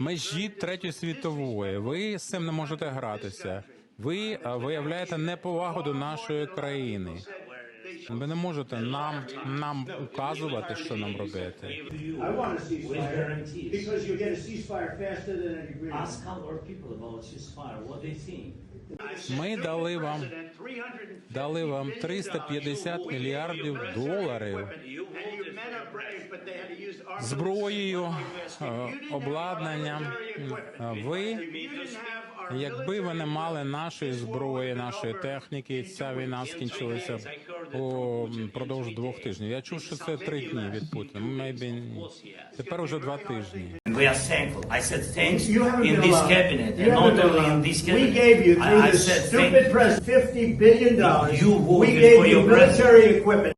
межі третьої світової. Ви з цим не можете гратися. Ви виявляєте неповагу до нашої країни. Ви не можете нам нам указувати, що нам робити. Ask our people about ceasefire, what they think. Ми дали вам дали вам 350 мільярдів доларів зброєю, е, обладнанням. Е, Ви, якби ви не мали нашої зброї, нашої техніки, ця війна скінчилася упродовж двох тижнів. Я чув, що це три дні від Путіна. Maybe. Тепер уже два тижні. We are thankful. I said thanks You in this allowed. cabinet, and not only in this We gave you through I, I this said stupid president fifty billion dollars. You We voted gave for you your president. military equipment.